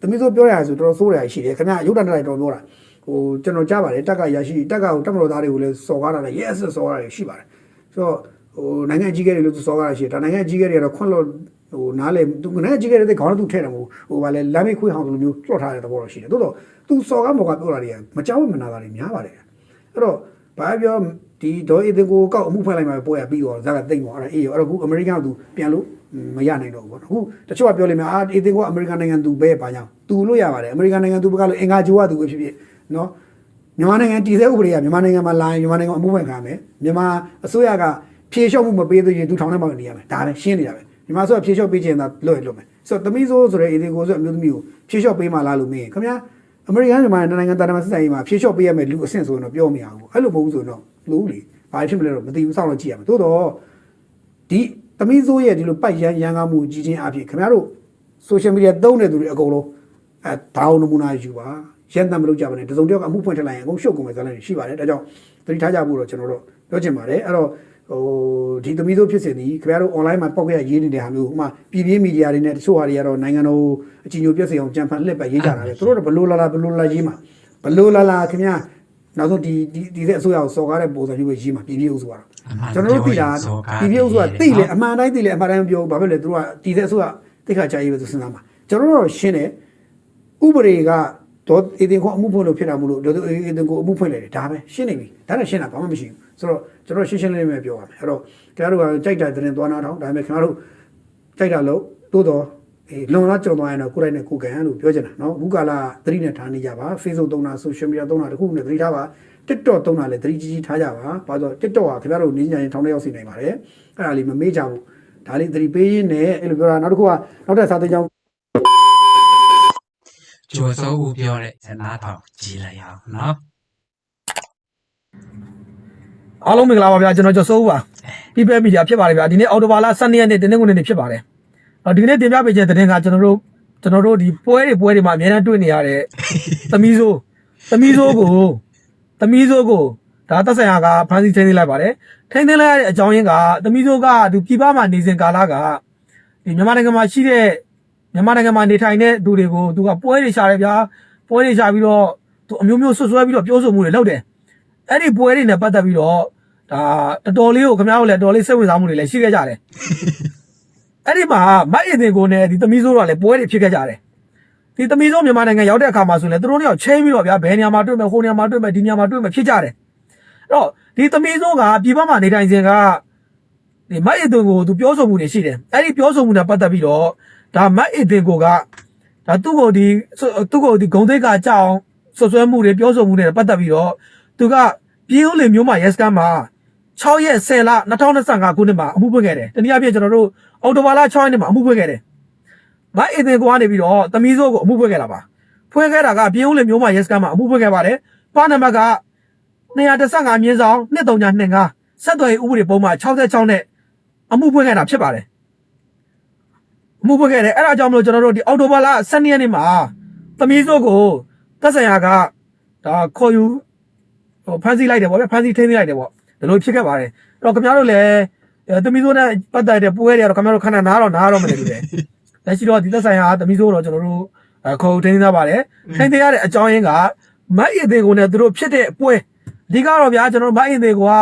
သမီးစိုးပြောရဆိုတော်တော်ဆိုးရရှိတယ်ခမရရုပ်တံတက်တော်ပြောတာဟိုကျွန်တော်ကြားပါတယ်တက်ကရရှိတက်ကကိုတက်မတော်သားတွေကိုလည်းစော်ကားတာလည်း yes စော်ကားတာရှိပါတယ်ဆိုတော့ ဟိုနိုင်ငံအကြီးအကဲတွေလို့သူစော်ကားတာရှိတယ်ဒါနိုင်ငံအကြီးအကဲတွေကတော့ခွန့်လွတ်ဟိုနားလေသူနိုင်ငံအကြီးအကဲတွေခေါင်းသူထဲတယ်မဟုတ်ဟိုဗာလဲလမ်းမေးခွေးဟောင်းလိုမျိုးလွှတ်ထားတဲ့သဘောတော့ရှိတယ်သို့တော့သူစော်ကားမော်ကပြောတာတွေကမကြောက်မနာတာတွေများပါတယ်အဲ့တော့ဘာပြောဒီဒေါ်အေတင်ကိုကောက်အမှုဖွင့်လိုက်မှပွဲရပြီးတော့ဇာကတိတ်ပေါ့အဲ့ဒါအေးရောအဲ့တော့ခုအမေရိကန်ကသူပြန်လို့မရနိုင်တော့ဘူးပေါ့အခုတချို့ကပြောလိမ့်မယ်အာအေတင်ကအမေရိကန်နိုင်ငံသူပဲပါကြောင်းသူလို့ရပါတယ်အမေရိကန်နိုင်ငံသူဘက်ကလို့အင်္ဂါဂျိုးကသူပဲဖြစ်ဖြစ်နော်မြန်မာနိုင်ငံတည်ဆဲဥပဒေကမြန်မာနိုင်ငံမှာလာရင်မြန်မာနိုင်ငံအမှုဝင်ခံမယ်မြန်မာအစိုးရက ဖြေလျှော့မှုမပေးသေးရင်သူထောင်ထဲမှာနေရမယ်ဒါပဲရှင်းနေတာပဲမြန်မာအစိုးရဖြေလျှော့ပေးခြင်းသာလွတ်ရင်လွတ်မယ်ဆိုတော့သမီးဆိုးဆိုတဲ့အေဒီကိုဆိုအမျိုးသမီးကိုဖြေလျှော့ပေးမှလားလို့မင်းခင်ဗျာအမေရိကန်မြန်မာနိုင်ငံတာတမန်စစ်ဆိုင်မှာဖြေလျှော့ပေးရမယ်လူအဆင့်ဆိုရင်တော့ပြောမရဘူးအဲ့လိုမဟုတ်ဘူးဆိုတော့လို့လေဘာဖြစ်မလဲတော့မသိဘူးစောင့်လို့ကြည့်ရမယ်သို့တော့ဒီသမီးဆိုးရဲ့ဒီလိုပိုက်ရန်ရန်ကားမှုကြီးချင်းအဖြစ်ခင်ဗျားတို့ social media သုံးတဲ့သူတွေအကုန်လုံးအဲဒါအောင်နမူနာယူပါရန်တမ်းမလုပ်ကြပါနဲ့တစုံတစ်ယောက်ကအမှုဖွင့်ထလိုက်ရင်အကုန်ရှုပ်ကုန်မယ်ဇာတ်လမ်းတွေရှိပါတယ်ဒါကြောင့်သတိထားကြဖို့တော့ကျွန်တော်တို့ပြောချင်ပါတယ်အဲ့တော့ ဟိုဒီသမီးတို့ဖြစ်စဉ်ဒီခင်ဗျားတို့ online မှာပောက်ခဲ့ရရေးနေတဲ့ဟာမျိုးဥမာပြည်ပြင်းမီဒီယာတွေနဲ့တချို့ဟာတွေကတော့နိုင်ငံတော်အကြီးအကျယ်ပြည့်စုံအောင်ကြံဖန်လှည့်ပတ်ရေးကြတာလေသူတို့ကဘလို့လာလာဘလို့လာရေးမှာဘလို့လာလာခင်ဗျာနောက်ဆုံးဒီဒီဒီတဲ့အစိုးရကိုစော်ကားတဲ့ပုံစံမျိုးပဲရေးမှာပြည်ပြင်းဥဆိုတာအမှန်ကျွန်တော်တို့သိတာစော်ကားပြည်ပြင်းဥဆိုတာတယ်သိလေနော်အမှန်တိုင်းသိလေအမှန်တိုင်းမပြောဘူးဘာဖြစ်လဲသူတို့ကဒီတဲ့အစိုးရတိခါကြရေးပဲသူစဉ်းစားမှာကျွန်တော်တို့တော့ရှင်းတယ်ဥပဒေကတော့အေတင်ကိုအမှုဖွင့်လို့ဖြစ်တာမလို့ဒေါ်အေတင်ကိုအမှုဖွင့်လိုက်တယ်ဒါပဲရှင်းနေပြီဒါနဲ့ရှင်းတာဘာမှမရှိဘူး ဆိုတော့ကျွန်တော်ရှင်းရှင်းလင်းလင်းပဲပြောပါမယ်အဲ့တော့ခင်ဗျားတို့ကကြိုက်တဲ့တဲ့သွားနာထောင်းဒါပေမဲ့ခင်ဗျားတို့ကြိုက်တာလို့သို့တော့အေးလွန်လာကြော်သွားရင်တော့ကိုယ်တိုင်နဲ့ကိုယ်ကန်လို့ပြောချင်တာเนาะအခုကာလသတိနဲ့ထားနေကြပါ Facebook သုံးတာ social media သုံးတာတခုနဲ့သတိထားပါ TikTok သုံးတာလည်းသတိကြီးကြီးထားကြပါဘာလို့ TikTok ကခင်ဗျားတို့နင်းညာရင်ထောင်းတဲ့ရောက်စီနိုင်ပါတယ်အဲ့ဒါလေးမမေ့ကြဘူးဒါလေးသတိပေးရင်းနဲ့အဲ့လိုပြောတာနောက်တစ်ခုကနောက်တဲ့စာသင်ကျောင်း ကျော်စိုးဦးပြောတဲ့ဇနာထောင်ကြည်လိုက်အောင်နော် အားလုံးမင်္ဂလာပါဗျာကျွန်တော်ကျော်စိုးဦးပါ People Media ဖြစ်ပါတယ်ဗျာဒီနေ့အော်တိုဘာလ12ရက်နေ့တင်းတင်းကုန်နေ့ဖြစ်ပါတယ်အော်ဒီနေ့တင်ပြပေးခြင်းသတင်းကကျွန်တော်တို့ကျွန်တော်တို့ဒီပွဲတွေပွဲတွေမှာအများအားတွေ့နေရတဲ့သမီးဆိုးသမီးဆိုးကိုသမီးဆိုးကိုဒါသက်ဆိုင်ရာကဖန်စီထိန်းသိမ်းလိုက်ပါတယ်ထိန်းသိမ်းလိုက်ရတဲ့အကြောင်းရင်းကသမီးဆိုးကသူပြည်ပမှာနေစဉ်ကာလကဒီမြန်မာနိုင်ငံမှာရှိတဲ့မြန်မာနိုင်ငံမှာနေထိုင်တဲ့သူတွေကိုသူကပွဲတွေရှာတယ်ဗျာပွဲတွေရှာပြီးတော့သူအမျိုးမျိုးဆွဆွဲပြီးတော့ပြောဆိုမှုတွေလုပ်တယ် အဲ့ဒီပွဲတွေနဲ့ပတ်သက်ပြီးတော့ဒါတော်တော်လေးကိုခင်ဗျားတို့လည်းတော်တော်လေးစိတ်ဝင်စားမှုတွေလည်းရှိခဲ့ကြတယ်အဲ့ဒီမှာမိုက်အင်တင်ကိုနဲ့ဒီသမီးဆိုးတော့လည်းပွဲတွေဖြစ်ခဲ့ကြတယ်ဒီသမီးဆိုးမြန်မာနိုင်ငံရောက်တဲ့အခါမှာဆိုရင်လည်းသူတို့တွေကချင်းပြီးတော့ဗျာဘယ်နေရာမှာတွေ့မယ်ဟိုနေရာမှာတွေ့မယ်ဒီနေရာမှာတွေ့မယ်ဖြစ်ကြတယ်အဲ့တော့ဒီသမီးဆိုးကပြည်ပမှာနေထိုင်စဉ်ကဒီမိုက်အင်တင်ကိုသူပြောဆိုမှုတွေရှိတယ်အဲ့ဒီပြောဆိုမှုနဲ့ပတ်သက်ပြီးတော့ဒါမိုက်အင်တင်ကိုကဒါသူ့ကိုဒီသူ့ကိုဒီဂုံသိက္ခာကြောက်ဆွဆွဲမှုတွေပြောဆိုမှုတွေနဲ့ပတ်သက်ပြီးတော့ သူကပြည်ဦးလင်မျိုးမှာ yes ကမ်းမှာ6ရက်10လ2025ခုနှစ်မှာအမှုဖွင့်ခဲ့တယ်။တနည်းအားဖြင့်ကျွန်တော်တို့အော်တိုဘာလ6ရက်နေ့မှာအမှုဖွင့်ခဲ့တယ်။မအေသင်ကွာနေပြီးတော့သမီးစိုးကိုအမှုဖွင့်ခဲ့တာပါ။ဖွင့်ခဲ့တာကပြည်ဦးလင်မျိုးမှာ yes ကမ်းမှာအမှုဖွင့်ခဲ့ပါတယ်။ပါနံပါတ်က215မြင်းဆောင်2325ဆက်သွယ်ရေးဥပဒေပုံမှန်66နဲ့အမှုဖွင့်ခဲ့တာဖြစ်ပါတယ်။အမှုဖွင့်ခဲ့တယ်အဲ့ဒါကြောင့်မလို့ကျွန်တော်တို့ဒီအော်တိုဘာလ12ရက်နေ့မှာသမီးစိုးကိုသက်ဆိုင်ရာကဒါခေါ်ယူ ဟိုဖန်ဆီးလိုက်တယ်ပေါ့ဗျဖန်ဆီးထိန်းသိမ်းလိုက်တယ်ပေါ့ဒီလိုဖြစ်ခဲ့ပါတယ်အဲ့တော့ခင်ဗျားတို့လည်းအဲသမီးစိုးနဲ့ပတ်သက်တဲ့ပွဲတွေကတော့ခင်ဗျားတို့ခဏနားတော့နားတော့မနေဘူးလေလက်ရှိတော့ဒီသက်ဆိုင်ရာသမီးစိုးတော့ကျွန်တော်တို့အဲခေါ်ထိန်းသိမ်းထားပါတယ်ထိန်းသိမ်းရတဲ့အကြောင်းရင်းကမတ်အီသေးကိုနဲ့သူတို့ဖြစ်တဲ့ပွဲအဓိကတော့ဗျာကျွန်တော်တို့မတ်အီသေးကိုက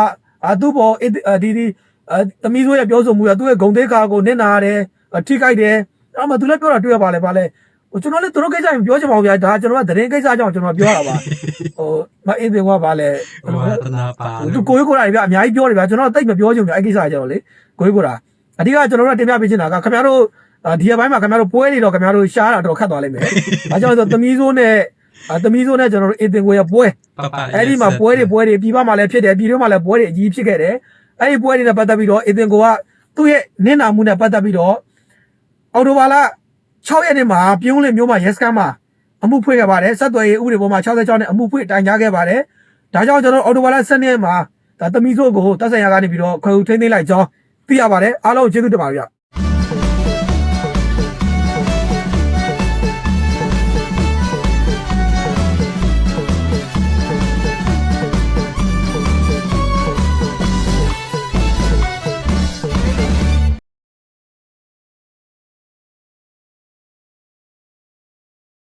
အာသူ့ပေါ်ဒီဒီအဲသမီးစိုးရဲ့ပြောဆိုမှုကသူ့ရဲ့ဂုံသေးခါကိုနစ်နာရတယ်ထိခိုက်တယ်အဲ့မှာသူလည်းပြောတာတွေ့ရပါလေပါလေဟို ကျွန်တော်လည်းသူတို့ကိစ္စပြောချင်ပါဘူးဗျာဒါကျွန်တော်ကသတင်းကိစ္စကြောင့်ကျွန်တော်ပြောတာပါဟိုမအေးသေးကပါလေဝါသနာပါသူကိုယ်ကိုယ်တာတွေဗျအများကြီးပြောတယ်ဗျကျွန်တော်တိတ်မပြောချင်ဘူးအဲ့ကိစ္စကကျတော့လေကိုယ်ကိုယ်တာအဓိကကျွန်တော်တို့တင်ပြပေးချင်တာကခင်ဗျားတို့ဒီအပိုင်းမှာခင်ဗျားတို့ပွဲတွေတော့ခင်ဗျားတို့ရှားတာတော့ခတ်သွားလိမ့်မယ်။ဘာကြောင့်လဲဆိုတော့သမီးစိုးနဲ့သမီးစိုးနဲ့ကျွန်တော်တို့အေတင်ကိုရပွဲပပအဲ့ဒီမှာပွဲတွေပွဲတွေပြည်ပမှာလည်းဖြစ်တယ်ပြည်တွင်းမှာလည်းပွဲတွေအကြီးဖြစ်ခဲ့တယ်။အဲ့ဒီပွဲတွေနဲ့ပတ်သက်ပြီးတော့အေတင်ကိုကသူ့ရဲ့နင့်နာမှုနဲ့ပတ်သက်ပြီးတော့အော်တိုဘာလ 6ရက်နေ့မှာပြုံးလင်မျိုးမှာ yes ကမ်းမှာအမှုဖွင့်ခဲ့ပါတယ်။ဆက်သွယ်ရေးဥပဒေပေါ်မှာ66နဲ့အမှုဖွင့်တိုင်ကြားခဲ့ပါတယ်။ဒါကြောင့်ကျွန်တော်အော်တိုဘာလ12ရက်မှာဒါသမီးစိုးကိုတပ်ဆိုင်ရာကနေပြီးတော့ခွဲဦးထိန်းသိမ်းလိုက်ကြောင်းသိရပါတယ်အားလုံးကျေးဇူးတင်ပါတယ်ဗျ